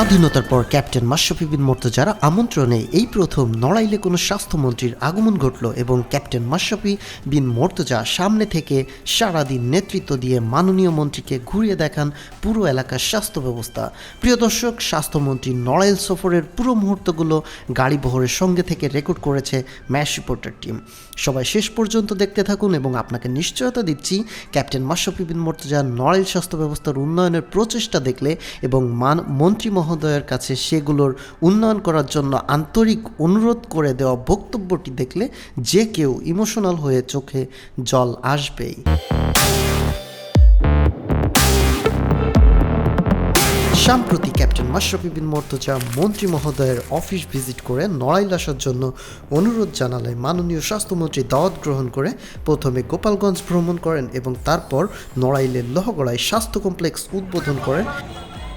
স্বাধীনতার পর ক্যাপ্টেন মাশরাফি বিন মোর্তজার আমন্ত্রণে এই প্রথম নড়াইলে কোনো স্বাস্থ্যমন্ত্রীর আগমন ঘটল এবং ক্যাপ্টেন মাশরাফি বিন মোর্তজা সামনে থেকে সারাদিন নেতৃত্ব দিয়ে মাননীয় মন্ত্রীকে ঘুরিয়ে দেখান পুরো এলাকার স্বাস্থ্য ব্যবস্থা প্রিয় দর্শক, স্বাস্থ্যমন্ত্রী নড়াইল সফরের পুরো মুহূর্তগুলো গাড়ি বহরের সঙ্গে থেকে রেকর্ড করেছে ম্যাচ রিপোর্টার টিম। সবাই শেষ পর্যন্ত দেখতে থাকুন এবং আপনাকে নিশ্চয়তা দিচ্ছি, ক্যাপ্টেন মাশরাফি বিন মোর্তজা নড়াইল স্বাস্থ্য ব্যবস্থার উন্নয়নের প্রচেষ্টা দেখলে এবং মান, মন্ত্রী মহোদয়ের কাছে সেগুলোর উন্নয়ন করার জন্য আন্তরিক অনুরোধ করে দেওয়া বক্তব্যটি দেখলে যে কেউ ইমোশনাল হয়ে চোখে জল আসবেই। সাম্প্রতি ক্যাপ্টেন মাশরাফি বিন মোর্তজা মন্ত্রী মহোদয়ের অফিস ভিজিট করে নড়াইল আসার জন্য অনুরোধ জানালে মাননীয় স্বাস্থ্যমন্ত্রী দাওয়াত গ্রহণ করে প্রথমে গোপালগঞ্জ ভ্রমণ করেন এবং তারপর নড়াইলের লহগড়ায় স্বাস্থ্য কমপ্লেক্স উদ্বোধন করেন।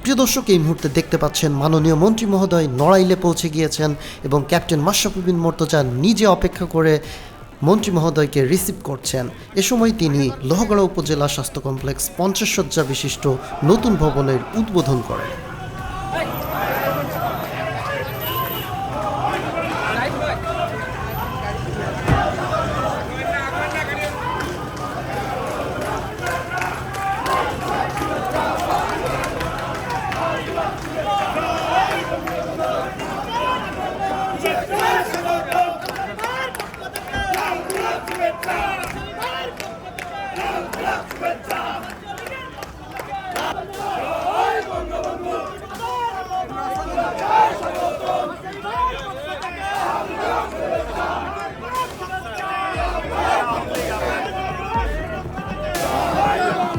প্রিয় দর্শক, এই মুহূর্তে দেখতে পাচ্ছেন মাননীয় মন্ত্রী মহোদয় নড়াইলে পৌঁছে গিয়েছেন এবং ক্যাপ্টেন মাশরাফি মোর্তজা নিজে অপেক্ষা করে মন্ত্রী মহোদয়কে রিসিভ করছেন। এ সময় তিনি লোহগড়া উপজেলা স্বাস্থ্য কমপ্লেক্স পঞ্চাশ শয্যা বিশিষ্ট নতুন ভবনের উদ্বোধন করেন।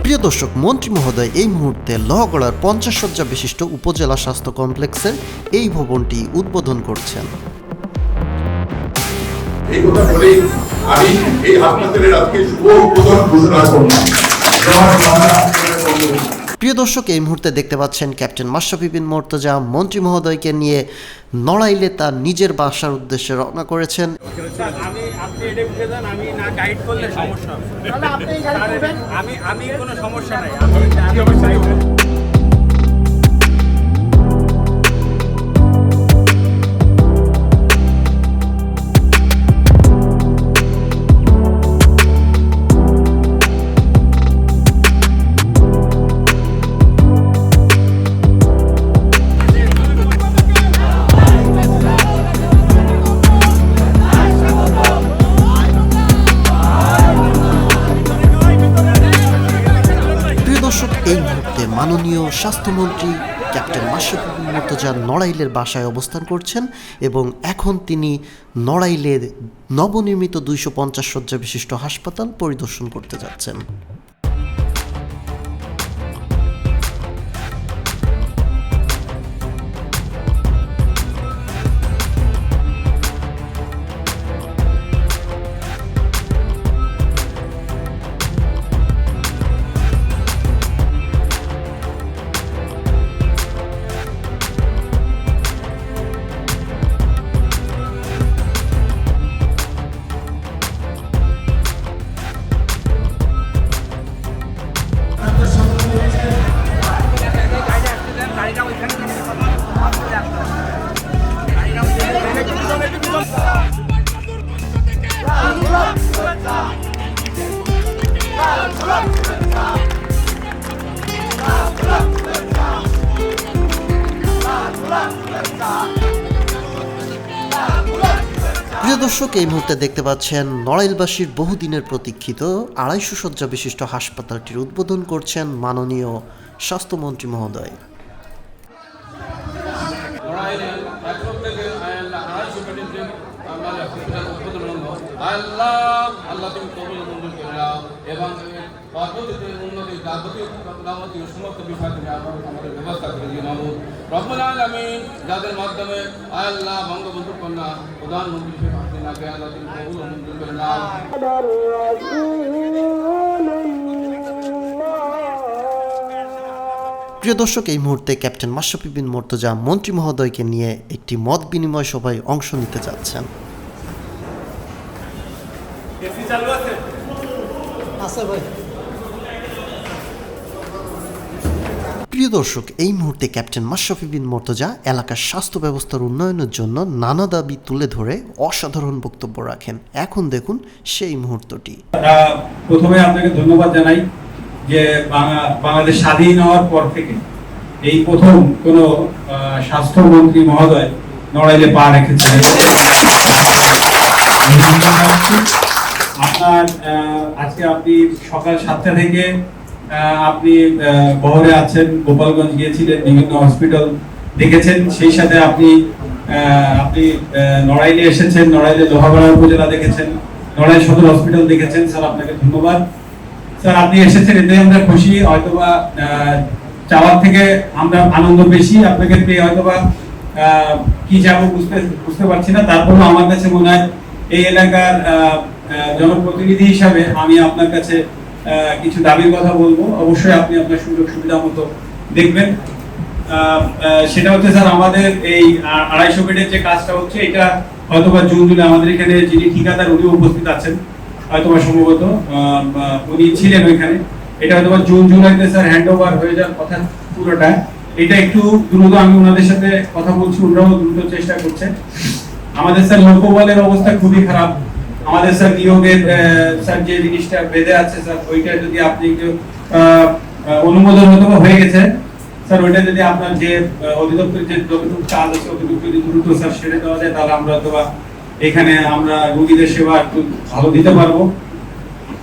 প্রিয় দর্শক মন্ত্রী মহোদয় এই মুহূর্তে লহগড়ার পঞ্চাশ শয্যা বিশিষ্ট উপজেলা স্বাস্থ্য কমপ্লেক্সের এই ভবনটি উদ্বোধন করছেন। এই কথা বলেই আমি এই হাসপাতালের আজকে শুভ উদ্বোধন ঘোষণা করলাম। প্রিয় দর্শক এই মুহূর্তে দেখতে পাচ্ছেন ক্যাপ্টেন মাশরাফি বিন মোর্তজা মন্ত্রী মহোদয়কে নিয়ে নড়াইলে তার নিজের বাসার উদ্দেশ্যে রওনা করেছেন। যান আমি না গাইড করলে সমস্যা হবে। আমি আমি কোনো সমস্যা নাই। আমি এই মুহূর্তে মাননীয় স্বাস্থ্যমন্ত্রী ক্যাপ্টেন মাশরাফি মর্তজা নড়াইলের বাসায় অবস্থান করছেন এবং এখন তিনি নড়াইলের নবনির্মিত দুইশো পঞ্চাশ শয্যা বিশিষ্ট হাসপাতাল পরিদর্শন করতে যাচ্ছেন। এই মুহূর্তে দেখতে পাচ্ছেন নড়াইলবাসীর বহুদিনের প্রতীক্ষিত আড়াইশো শয্যা বিশিষ্ট হাসপাতালটির উদ্বোধন করছেন মাননীয় স্বাস্থ্যমন্ত্রী মহোদয়। যাদের মাধ্যমে আল্লাহ বঙ্গবন্ধু কন্যা প্রধানমন্ত্রী প্রিয় দর্শক এই মুহূর্তে ক্যাপ্টেন মাশরাফি বিন মোর্তজা মন্ত্রী মহোদয়কে নিয়ে একটি মত বিনিময় সভায় অংশ নিতে যাচ্ছেন। আছে? চালু প্রিয় দর্শক, এই মুহূর্তে ক্যাপ্টেন মাশরাফি বিন মর্তজা এলাকার স্বাস্থ্য ব্যবস্থার উন্নয়নের জন্য নানা দাবি তুলে ধরে অসাধারণ বক্তব্য রাখেন। এখন দেখুন সেই মুহূর্তটি। প্রথমে আপনাকে ধন্যবাদ জানাই যে বাংলাদেশ স্বাধীন হওয়ার পর থেকে এই প্রথম কোন স্বাস্থ্যমন্ত্রী মহোদয় নড়াইলে পা রেখেছেন। আপনার আজকে আপনি সকাল সাতটা থেকে আপনি বহরে আছেন, গোপালগঞ্জ গিয়েছিলেন, বিভিন্ন হসপিটাল দেখেছেন, সেই সাথে আপনি আপনি নড়াইলে এসেছেন, নড়াইলে লোহাগড়া উপজেলা দেখেছেন, নড়াইল সদর হসপিটাল দেখেছেন। স্যার, আপনাকে ধন্যবাদ। স্যার, আপনি এসেছেন এতে আমরা খুশি। হয়তোবা চাওয়ার থেকে আমরা আনন্দ বেশি আপনাকে পেয়ে হয়তোবা কি যাব বুঝতে বুঝতে পারছি না। তারপরেও আমার কাছে মনে হয়, এই এলাকার জনপ্রতিনিধি হিসাবে আমি আপনার কাছে কিছু দাবির কথা বলব। অবশ্যই আপনি আপনার সুযোগ সুবিধা মতো দেখবেন। সেটা হচ্ছে স্যার, আমাদের এই আড়াইশো বেডের যে কাজটা হচ্ছে, এটা হয়তোবা জুন, জুলাই আমাদের এখানে যিনি ঠিকাদার উনি উপস্থিত আছেন। হয়তোবা সম্ভবত উনি ছিলেন ওইখানে। এটা হয়তোবা জুন, জুলাইতে স্যার হ্যান্ড ওভার হয়ে যাওয়ার কথা পুরোটা। এটা একটু দ্রুত আমি ওনাদের সাথে কথা বলছি, ওনারাও দ্রুত চেষ্টা করছেন। আমাদের স্যার লোকবলের অবস্থা খুবই খারাপ। আমাদের স্যার নিয়োগের স্যার যে জিনিসটা বেঁধে আছে স্যার ওইটা যদি আপনি একটু অনুমোদন হয়তো বা হয়ে গেছে। স্যার ওইটা যদি আপনার যে আহ, অধিদপ্তরের যে যতটুকু কাজ আছে অতটুকু যদি দ্রুত স্যার সেরে দেওয়া যায় তাহলে আমরা অথবা এখানে আমরা রোগীদের সেবা একটু ভালো দিতে পারব।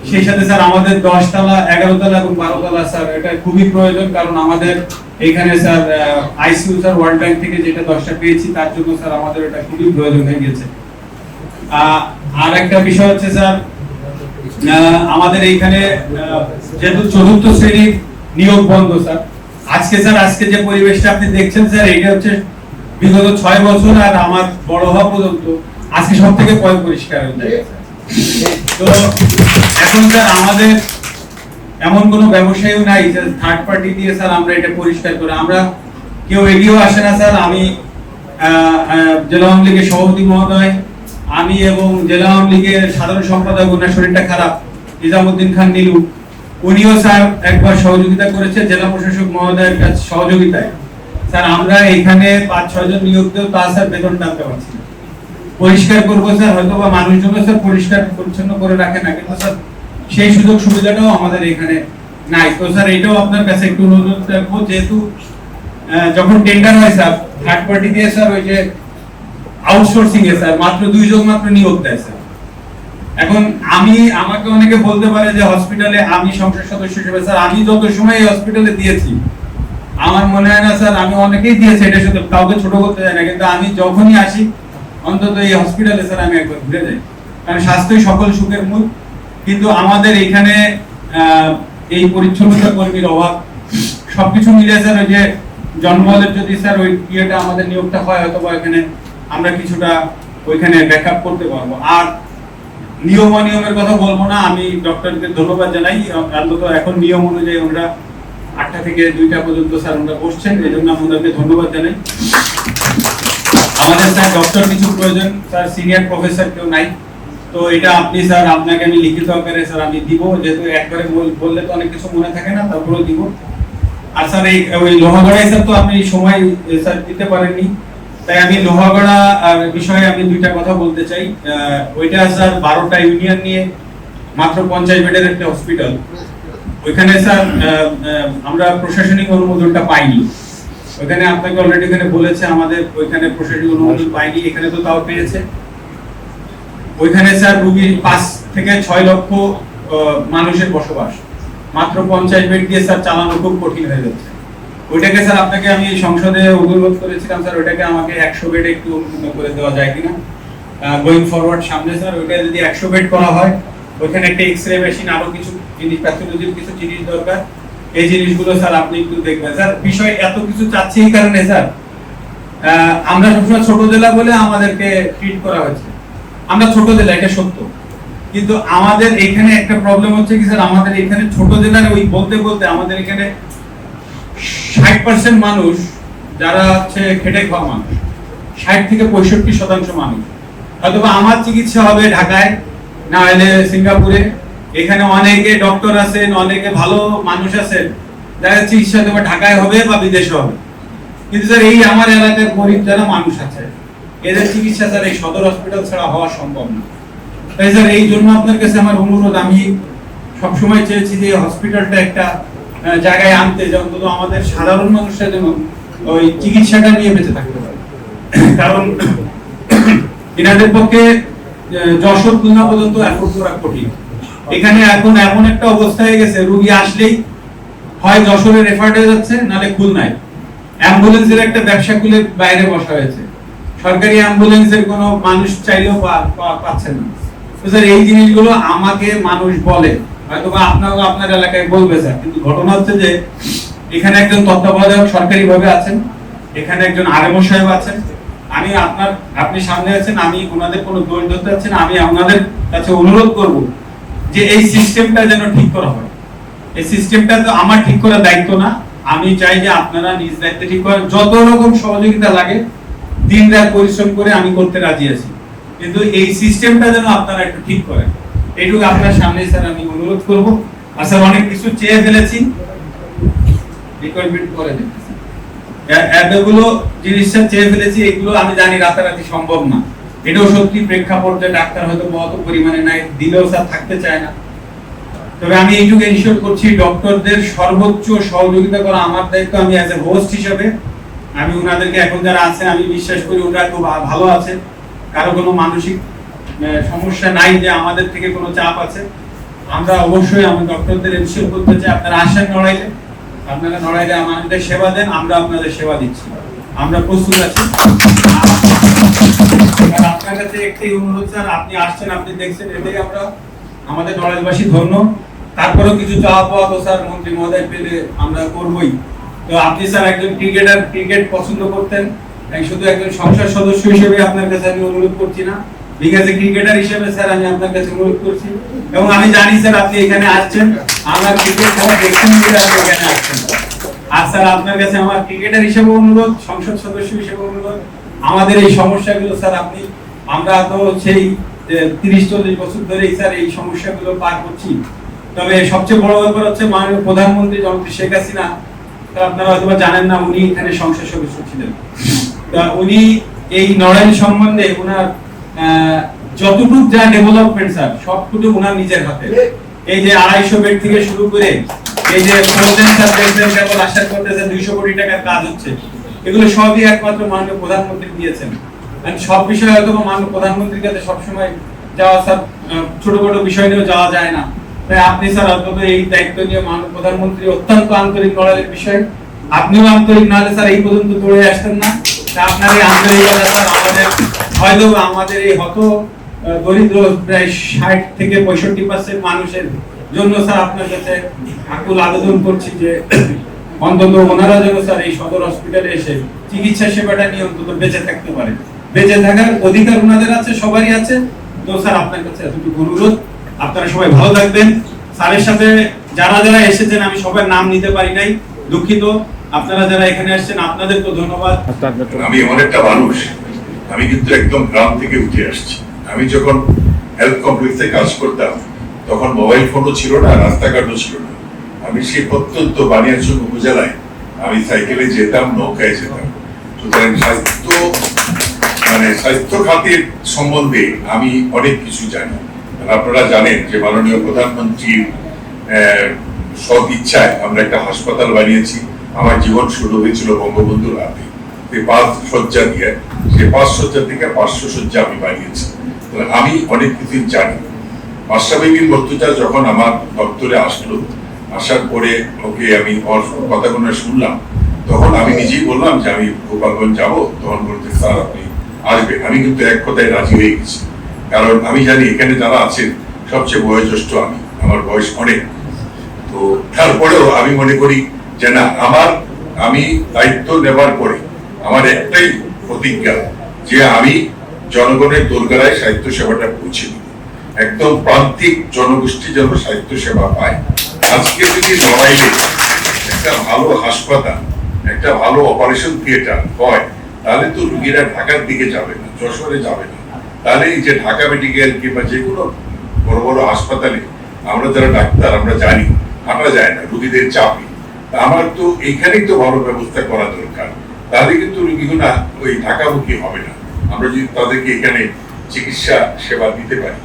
সেই সাথে স্যার আমাদের দশ তলা এগারো তলা এবং বারো তলা স্যার এটা খুবই প্রয়োজন কারণ আমাদের এখানে sir ICU sir world bank থেকে যেটা দশটা পেয়েছি তার জন্য স্যার আমাদের এটা খুবই প্রয়োজন হয়ে গেছে। আর একটা বিষয় হচ্ছে, স্যার আমাদের এইখানে যেহেতু চতুর্থ শ্রেণির নিয়োগ বন্ধ, স্যার, আজকে স্যার, আজকে যে পরিবেশটা আপনি দেখছেন, স্যার, এটা হচ্ছে বিগত ছয় বছর আর আমার বড় হওয়া পর্যন্ত আজকে সব থেকে পরিষ্কার হয়ে তো এখন, স্যার, আমাদের এমন কোনো ব্যবসায়ীও নাই, যে থার্ড পার্টি দিয়ে, স্যার, আমরা এটা পরিষ্কার করে, আমরা কেউ এগিয়েও আসে না, স্যার, আমি জেলা আওয়ামী লীগের সভাপতি মহোদয় আমি এবং জেলা আওয়ামী লীগের সাধারণ সম্পাদক ওনার শরীরটা খারাপ, নিজামুদ্দিন খান নীলু। উনিও স্যার একবার সহযোগিতা করেছে, জেলা প্রশাসক মহোদয়ের কাছে সহযোগিতায়। স্যার, আমরা এখানে পাঁচ, ছয় জন নিয়োগ দিয়েও তা স্যার বেতন টানতে পারছি না। পরিষ্কার করব স্যার হয়তো বা মানুষজন স্যার পরিষ্কার পরিচ্ছন্ন করে রাখে না, কিন্তু স্যার সেই সুযোগ সুবিধাটাও আমাদের এখানে নাই। তো স্যার, এটাও আপনার কাছে একটু অনুরোধ রাখব, যেহেতু যখন টেন্ডার হয় স্যার থার্ড পার্টি দিয়ে স্যার ওই যে আউটসোর্সিং এ স্যার, মাত্র দুইজন মাত্র নিয়োগ দেয় স্যার। এখন আমি, আমাকে অনেকে বলতে পারে যে হসপিটালে আমি সংসদ সদস্য হিসেবে, স্যার, আমি যত সময় এই হসপিটালে দিয়েছি, আমার মনে হয় না স্যার, আমি অনেকেই দিয়েছি এটা শুধু কাউকে ছোট করতে চাই না, কিন্তু আমি যখনই আসি, অন্তত এই হসপিটালে স্যার, আমি একবার ঘুরে যাই। কারণ স্বাস্থ্যই সকল সুখের মূল। কিন্তু আমাদের এখানে এই পরিচ্ছন্নতা কর্মীর অভাব, সবকিছু মিলে স্যার, ওই যে জন্মদের যদি স্যার, ওই ইয়েটা আমাদের নিয়োগটা হয় হয়তো বা এখানে আমরা কিছুটা ওইখানে ব্যাকআপ করতে পারব। আর নিয়ম অনিয়মের কথা বলব না, আমি ডক্টরকে ধন্যবাদ জানাই। অন্তত এখন নিয়ম অনুযায়ী ওনারা আটটা থেকে দুইটা পর্যন্ত স্যার ওনারা বসছেন এই জন্য আমি ধন্যবাদ জানাই। আমাদের স্যার ডক্টর কিছু প্রয়োজন, স্যার সিনিয়র প্রফেসর কেউ নাই। তো এটা আপনি স্যার, আপনাকে আমি লিখিত আকারে স্যার আমি দিব, যেহেতু একবারে বল- বললে তো অনেক কিছু মনে থাকে না, তারপরেও দিব। আর স্যার এই, ওই লোহাগড়ায় স্যার তো আপনি সময় স্যার দিতে পারেননি। তাই আমি লোহাগড়া বিষয়ে আমি দুইটা কথা বলতে চাই। ওইটা স্যার বারোটা ইউনিয়ন নিয়ে, মাত্র পঞ্চাশ বেডের একটা হসপিটাল। ওইখানে স্যার আমরা প্রশাসনিক অনুমোদনটা পাইনি। ওইখানে আপনাকে অলরেডি এখানে বলেছে আমাদের, ওইখানে প্রশাসনিক অনুমোদন পাইনি, এখানে তো তাও পেয়েছে। ওইখানে স্যার রুগী পাঁচ থেকে ছয় লক্ষ মানুষের বসবাস। মাত্র পঞ্চাশ বেড দিয়ে স্যার চালানো খুব কঠিন হয়ে যাচ্ছে। ওইটাকে স্যার, আপনাকে আমি সংসদে অনুরোধ করেছিলাম স্যার, ওইটাকে আমাকে একশো বেড একটু করে দেওয়া যায় কিনা। গোয়িং ফরওয়ার্ড সামনে স্যার, ওইটা যদি একশো বেড করা হয়, ওইখানে একটা এক্স রে মেশিন আরও কিছু জিনিস প্যাথোলজির কিছু জিনিস দরকার। এই জিনিসগুলো স্যার আপনি একটু দেখবেন। স্যার, বিষয় এত কিছু চাচ্ছি এই কারণে স্যার আমরা সবসময় ছোট জেলা বলে আমাদেরকে ট্রিট করা হয়েছে আমরা ছোট জেলা, এটা সত্য। কিন্তু আমাদের এখানে একটা প্রবলেম হচ্ছে কি স্যার, আমাদের এখানে ছোট জেলার ওই বলতে বলতে আমাদের এখানে ষাট পার্সেন্ট মানুষ যারা হচ্ছে খেটে খাওয়া মানুষ, ষাট থেকে পঁয়ষট্টি শতাংশ মানুষ। অথবা আমার চিকিৎসা হবে ঢাকায়, না হলে সিঙ্গাপুরে। এখানে অনেকে ডক্টর আছেন, অনেকে ভালো মানুষ আছেন যাচ্ছে চিকিৎসা তোমার ঢাকায় হবে বা বিদেশে হবে। কিন্তু স্যার, এই আমার এলাকার গরিব যারা মানুষ আছে, এদের চিকিৎসা স্যার, এই সদর হসপিটাল ছাড়া হওয়া সম্ভব না। তাই স্যার, এই জন্য আপনার কাছে আমার অনুরোধ, আমি সবসময় চেয়েছি যে হসপিটালটা একটা জায়গায় আনতে যে অন্তত আমাদের সাধারণ মানুষের যেন ওই চিকিৎসাটা নিয়ে বেঁচে থাকতে পারে। কারণ এনাদের পক্ষে যশোর খুলনা পর্যন্ত অ্যাফোর্ড করা কঠিন। এখানে এখন এমন একটা অবস্থা হয়ে গেছে, রুগী আসলেই হয় যশোরে রেফার্ড হয়ে যাচ্ছে, নালে খুলনায়। অ্যাম্বুলেন্সের একটা ব্যবসা খুলে বাইরে বসা হয়েছে। সরকারি অ্যাম্বুলেন্সের কোনো মানুষ চাইলেও পাচ্ছে না। তো স্যার, এই জিনিসগুলো আমাকে মানুষ বলে। হয়তো বা আপনার এলাকায় বলবে স্যার। কিন্তু ঘটনা হচ্ছে যে, এখানে একজন তত্ত্বাবধায়ক আছেন, এখানে একজন আরএমও সাহেব আছেন। আমি আপনার, আপনি সামনে আছেন, আমি ওনাদের কোনো দোষ ধরতে না, আমি ওনাদের কাছে অনুরোধ করব যে এই সিস্টেমটা যেন ঠিক করা হয়। এই সিস্টেমটা তো আমার ঠিক করার দায়িত্ব না। আমি চাই যে আপনারা নিজ দায়িত্বে ঠিক করেন। যত রকম সহযোগিতা লাগে দিন রাত পরিশ্রম করে আমি করতে রাজি আছি। কিন্তু এই সিস্টেমটা যেন আপনারা একটু ঠিক করেন। এইটুকু আপনার সামনে স্যার আমি অনুরোধ করব। আর স্যার, অনেক কিছু চেয়ে ফেলেছি। রিকোয়ারমেন্ট করে দিন এ- এতগুলো জিনিসটা চেয়ে ফেলেছি, এগুলো আমি জানি রাতারাতি সম্ভব না। এটাও সত্যি প্রেক্ষাপট ডাক্তার হয়তো বহুত পরিমাণে নাই, দিলেও স্যার থাকতে চায় না। তবে আমি এইটুকু এনশিওর করছি ডক্টরদের সর্বোচ্চ সহযোগিতা করা আমার দায়িত্ব, আমি অ্যাজ এ হোস্ট হিসাবে। আমি ওনাদেরকে এখন যারা আছে আমি বিশ্বাস করি ওরা খুব ভালো আছে। কারও কোনো মানসিক সমস্যা নাই যে আমাদের থেকে কোনো চাপ আছে। আমরা অবশ্যই আমি ডক্টরদের এনশিওর করতে চাই। আপনারা আসেন নড়াইলে। আপনারা নড়াইলে আমাদের সেবা দেন, আমরা আপনাদের সেবা দিচ্ছি। আমরা প্রস্তুত আছি। আপনার কাছে একটি অনুরোধ, স্যার, আপনি আসছেন, আপনি দেখছেন, এটাই আমরা আমাদের নড়াইলবাসী ধন্য। তারপরেও কিছু চাওয়া পাওয়া তো, স্যার, মন্ত্রী মহোদয় পেলে আমরা করবই। তো আপনি, স্যার, একজন ক্রিকেটার, ক্রিকেট পছন্দ করতেন। শুধু একজন সংসদ সদস্য হিসেবে আপনার কাছে আমি অনুরোধ করছি না। আছে ক্রিকেটার হিসেবে স্যার, আমি আপনার কাছে অনুরোধ করছি। এবং আমি জানি স্যার, আপনি এখানে আসছেন। ক্রিকেট খেলা দেখছেন এখানে আসছেন। আর স্যার, আপনার কাছে আমার ক্রিকেটার হিসেবে অনুরোধ, সংসদ সদস্য হিসেবে অনুরোধ। আমাদের এই সমস্যাগুলো স্যার, আপনি, আমরা তো সেই তিরিশ, চল্লিশ বছর স্যার এই সমস্যাগুলো পার করছি। তবে সবচেয়ে বড় ব্যাপার হচ্ছে মাননীয় প্রধানমন্ত্রী জনপ্রিয় শেখ হাসিনা আপনারা হয়তো জানেন না, উনি এখানে সংসদ সদস্য ছিলেন। তা উনি এই নড়াইল সম্বন্ধে ওনার যতটুকু যা ডেভেলপমেন্ট স্যার সবটুকু ওনার নিজের হাতে। এই যে আড়াইশো বেড থেকে শুরু করে এই যে কেবল আশা করতেছে দুইশো কোটি টাকার কাজ হচ্ছে এগুলো সবই একমাত্র মাননীয় প্রধানমন্ত্রী দিয়েছেন। সব বিষয়ে হয়তো মাননীয় প্রধানমন্ত্রীর কাছে সবসময় যাওয়া স্যার আহ, ছোটখাটো বিষয় নিয়েও যাওয়া যায় না। তাই আপনি স্যার অন্তত এই দায়িত্ব নিয়ে মাননীয় প্রধানমন্ত্রী অত্যন্ত আন্তরিক লড়াইয়ের বিষয়। আপনিও আন্তরিক না হলে স্যার এই পর্যন্ত দৌড়ে আসতেন না। আপনার এই আন্তরিকতা স্যার আমাদের হয়তো আমাদের এই হত দরিদ্র প্রায় ষাট থেকে পঁয়ষট্টি পার্সেন্ট মানুষের জন্য স্যার আপনার কাছে আকুল আবেদন করছি যে অন্তত ওনারা যেন স্যার এই সদর হসপিটালে এসে চিকিৎসা সেবাটা নিয়ে অন্তত বেঁচে থাকতে পারে বেঁচে থাকার অধিকার ওনাদের আছে, সবারই আছে। তো স্যার আপনার কাছে এতটুকু অনুরোধ। আপনারা সবাই ভালো থাকবেন। স্যারের সাথে যারা যারা এসেছেন, আমি সবার নাম নিতে পারি নাই, দুঃখিত। আপনারা যারা এখানে আসছেন আপনাদেরকে ধন্যবাদ। আমি এমন একটা মানুষ। আমি কিন্তু একদম গ্রাম থেকে উঠে আসছি। আমি যখন হেলথ কমপ্লেক্সে কাজ করতাম, তখন মোবাইল ফোনও ছিল না, রাস্তাঘাটও ছিল না। আমি সেই প্রত্যন্ত বানিয়াচক উপজেলায় আমি সাইকেলে যেতাম, নৌকায় যেতাম। সুতরাং স্বাস্থ্য মানে স্বাস্থ্য খাতের সম্বন্ধে আমি অনেক কিছু জানি। আপনারা জানেন যে মাননীয় প্রধানমন্ত্রীর সৎ ইচ্ছায় আমরা একটা হাসপাতাল বানিয়েছি। আমার জীবন শুরু হয়েছিল বঙ্গবন্ধুর হাতে। সেই থেকে পাঁচশো শয্যা আমি বানিয়েছি। আমি অনেক জানি। মর্তুজা যখন আমার দপ্তরে আসলো, আসার পরে ওকে আমি কথাগুলো শুনলাম, তখন আমি নিজেই বললাম যে আমি গোপালগঞ্জ যাব, তখন বলতে স্যার, আপনি আসবেন। আমি কিন্তু এক কথায় রাজি হয়ে গেছি। কারণ আমি জানি এখানে যারা আছেন, সবচেয়ে বয়োজ্যেষ্ঠ আমি, আমার বয়স অনেক। তো তারপরেও আমি মনে করি যে না, আমার, আমি দায়িত্ব নেবার পরে আমার একটাই প্রতিজ্ঞা যে আমি জনগণের দোরগোড়ায় সাহিত্য সেবাটা পৌঁছে একদম প্রান্তিক জনগোষ্ঠী যেন সাহিত্য সেবা পায়। আজকে যদি লড়াইলে একটা ভালো হাসপাতাল, একটা ভালো অপারেশন থিয়েটার হয়, তাহলে তো রুগীরা ঢাকার দিকে যাবে না, যশোরে যাবে না। তাহলে যে ঢাকা মেডিকেল কিংবা যে কোনো বড় বড় হাসপাতালে আমরা যারা ডাক্তার, আমরা জানি হাঁটা যায় না, রুগীদের চাপে আমার তো এইখানেই তো ভালো ব্যবস্থা করা দরকার। তাহলে কিন্তু রোগীগুলা ওই ঢাকামুখী হবে না। আমরা যদি তাদেরকে এখানে চিকিৎসা সেবা দিতে পারি।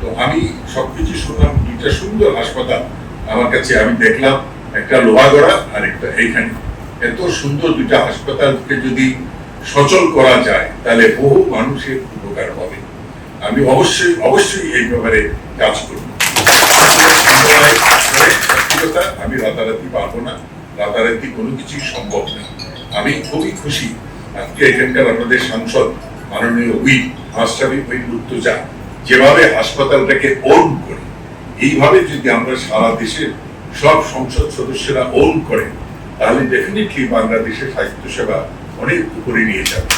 তো আমি সবকিছু শুনলাম, দুইটা সুন্দর হাসপাতাল আমার কাছে আমি দেখলাম, একটা লোহাগড়া আর একটা এইখানে। এত সুন্দর দুইটা হাসপাতালকে যদি সচল করা যায়, তাহলে বহু মানুষের উপকার হবে। আমি অবশ্যই অবশ্যই এই ব্যাপারে কাজ করব। আমি রাতারাতি পারব না। রাতারাতি কোনো কিছুই সম্ভব না। আমি খুবই খুশি। আজকে এখানকার আমাদের সাংসদ মাননীয় উইন মাস্টাবি উইন মুর্তজা যেভাবে হাসপাতালটাকে ওন করে, এইভাবে যদি আমরা সারা দেশের সব সংসদ সদস্যরা ওন করে, তাহলে ডেফিনেটলি বাংলাদেশের স্বাস্থ্য সেবা অনেক উপরে নিয়ে যাবে।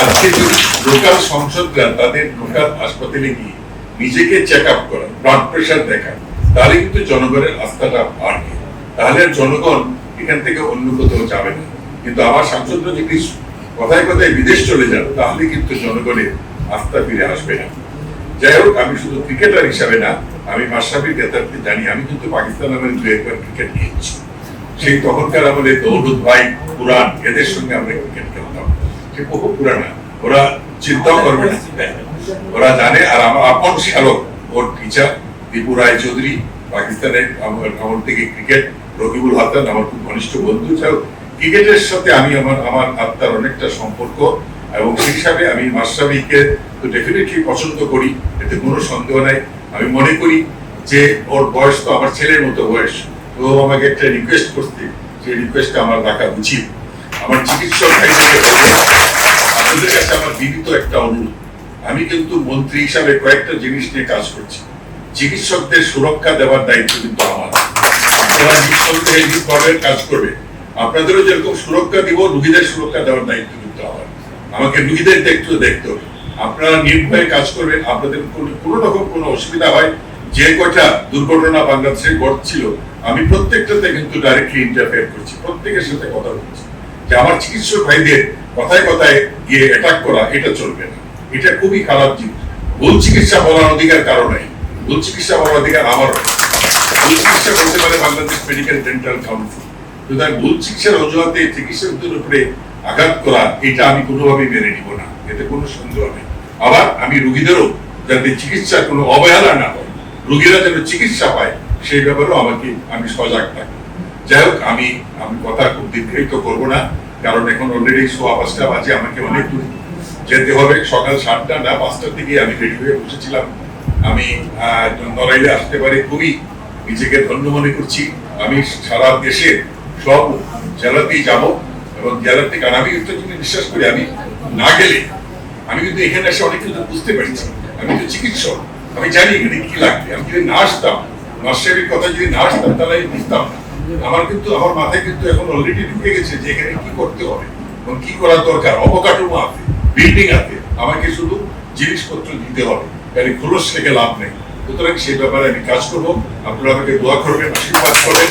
আজকে যদি লোকাল সংসদরা তাদের লোকাল হাসপাতালে গিয়ে নিজেকে চেক আপ করা ব্লাড প্রেশার দেখা তাহলে কিন্তু জনগণের আস্থাটা বাড়বে। তাহলে জনগণ এখান থেকে অন্য কোথাও যাবে না। কিন্তু আমার সাংসদরা যদি কথায় কথায় বিদেশ চলে যান, তাহলে কিন্তু জনগণের আস্থা ফিরে আসবে না। যাই হোক, আমি শুধু ক্রিকেটার হিসাবে না, আমি মাসাবির নেতাকে জানি, আমি কিন্তু পাকিস্তান নামের দু একবার ক্রিকেট খেলেছি। সেই তখনকার আমলে দৌলত ভাই পুরান, এদের সঙ্গে আমরা ক্রিকেট খেলতাম। সে বহু পুরানা, ওরা চিন্তাও করবে না। ওরা জানে, আর আমার আপন শালক ওর টিচার দীপু রায় চৌধুরী, পাকিস্তানের আমার আমার থেকে ক্রিকেট, রকিবুল হাসান, আমার খুব ঘনিষ্ঠ বন্ধু ছাড়াও ক্রিকেটের সাথে আমি আমার আমার আত্মার অনেকটা সম্পর্ক, এবং সেই হিসাবে আমি মাসাবিকে তো ডেফিনেটলি পছন্দ করি, এতে কোনো সন্দেহ নাই। আমি মনে করি যে ওর বয়স তো আমার ছেলের মতো বয়স ও আমাকে একটা রিকোয়েস্ট করতে সেই রিকোয়েস্টটা আমার রাখা উচিত। আমার চিকিৎসক আপনাদের কাছে আমার বিনীত একটা অনুরোধ। আমি কিন্তু মন্ত্রী হিসাবে কয়েকটা জিনিস নিয়ে কাজ করছি। চিকিৎসকদের সুরক্ষা দেওয়ার দায়িত্ব কিন্তু আমার। নিঃসন্দেহে কাজ করবে। আপনাদেরও যেরকম সুরক্ষা দিব, রুগীদের সুরক্ষা দেওয়ার দায়িত্ব কিন্তু আমার আমাকে রুগীদের দেখতে দেখতে হবে। আপনারা নির্ভয়ে কাজ করবেন, আপনাদের কোনো- রকম কোনো অসুবিধা হয়। যে কটা দুর্ঘটনা বাংলাদেশে ঘটছিল, আমি প্রত্যেকটাতে কিন্তু ডাইরেক্টলি ইন্টারফেয়ার করছি, প্রত্যেকের সাথে কথা বলছি। যে আমার চিকিৎসক ভাইদের কথায় কথায় গিয়ে অ্যাটাক করা, এটা চলবে না। এটা খুবই খারাপ জিনিস। ভুল চিকিৎসা বলার অধিকার কারও নাই। ভুল চিকিৎসা বলার অধিকার আমারও ভুল চিকিৎসা করতে পারে বাংলাদেশ মেডিকেল ডেন্টাল কাউন্সিল সুতরাং ভুল চিকিৎসার অজুহাতে চিকিৎসকদের উপরে আঘাত করা, এটা আমি কোনোভাবেই মেনে নিব না। এতে কোনো সন্দেহ নেই। আবার আমি রুগীদেরও যাতে চিকিৎসা কোনো অবহেলা না হয়, রুগীরা যেন চিকিৎসা পায়, সেই ব্যাপারেও আমাকে আমি সজাগ থাকি। যাই হোক, আমি আমি কথা খুব দীর্ঘায়িত করব না, কারণ এখন অলরেডি সোয়া পাঁচটা বাজে, আমাকে অনেক দূর যেতে হবে। সকাল সাতটা না, পাঁচটার দিকে আমি রেডি হয়ে বসেছিলাম। আমি নড়াইলে আসতে পারি, খুবই নিজেকে ধন্য মনে করছি। আমি সারা দেশে সব জেলাতেই যাব এবং আমি বিশ্বাস করি আমি না গেলে আমি কিন্তু এখানে এসে অনেক বুঝতে পারছি। আমি তো চিকিৎসক, আমি জানি এখানে কি লাগবে। আমি যদি না আসতাম নার্সারির কথা যদি না আসতাম, তাহলে আমি বুঝতাম আমার কিন্তু, আমার মাথায় কিন্তু এখন অলরেডি ঢুকে গেছে যে এখানে কি করতে হবে এবং কি করা দরকার। অবকাঠামো আছে বিল্ডিং আছে, আমাকে শুধু জিনিসপত্র দিতে হবে। খরচ থেকে লাভ নেই। সুতরাং সেই ব্যাপারে আমি কাজ করব। আপনারা আমাকে দোয়া করবেন, আশীর্বাদ করবেন।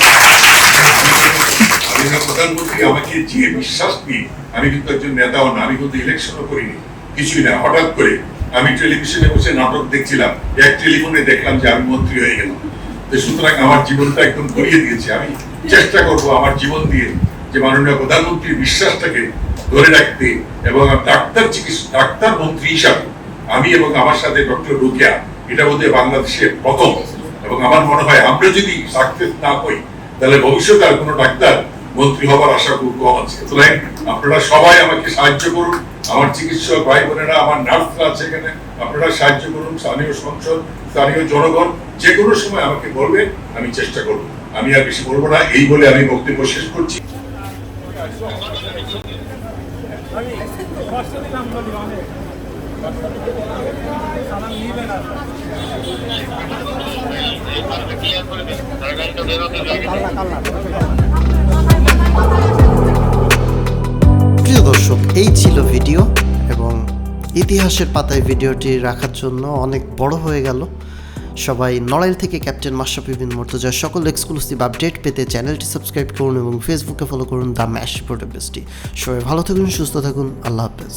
মাননীয় প্রধানমন্ত্রী আমাকে যে বিশ্বাস আমি কিন্তু একজন নেতাও না আমি কিন্তু ইলেকশনও করিনি, কিছুই না। হঠাৎ করে আমি টেলিভিশনে বসে নাটক দেখছিলাম, এক টেলিফোনে দেখলাম যে আমি মন্ত্রী হয়ে গেলাম। তো সুতরাং আমার জীবনটা একদম ভরিয়ে দিয়েছে। আমি চেষ্টা করব আমার জীবন দিয়ে যে মাননীয় প্রধানমন্ত্রীর বিশ্বাসটাকে ধরে রাখতে এবং ডাক্তার চিকিৎসা, ডাক্তার মন্ত্রী হিসাবে আমি এবং আমার সাথে ডক্টর রুকিয়া, এটা বোধহয় বাংলাদেশের প্রথম। এবং আমার মনে হয় আমরা যদি সাকসেস না হই তাহলে ভবিষ্যতে আর কোনো ডাক্তার মন্ত্রী হবার আশা খুব কম আছে। সুতরাং আপনারা সবাই আমাকে সাহায্য করুন। আমার চিকিৎসক ভাই বোনেরা আমার নার্সরা আছে এখানে, আপনারা সাহায্য করুন। স্থানীয় সংসদ, স্থানীয় জনগণ যে কোনো সময় আমাকে বলবে আমি চেষ্টা করব। আমি আর বেশি বলব না, এই বলে আমি বক্তব্য শেষ করছি। প্রিয় দর্শক, এই ছিল ভিডিও এবং ইতিহাসের পাতায় ভিডিওটি রাখার জন্য অনেক বড় হয়ে গেল। সবাই নড়াইল থেকে ক্যাপ্টেন মাশরাফি বিন মর্তজার সকল এক্সক্লুসিভ আপডেট পেতে চ্যানেলটি সাবস্ক্রাইব করুন এবং ফেসবুকে ফলো করুন দ্য ম্যাশ প্রোটেবেসটি সবাই ভালো থাকুন, সুস্থ থাকুন, আল্লাহ হাফেজ।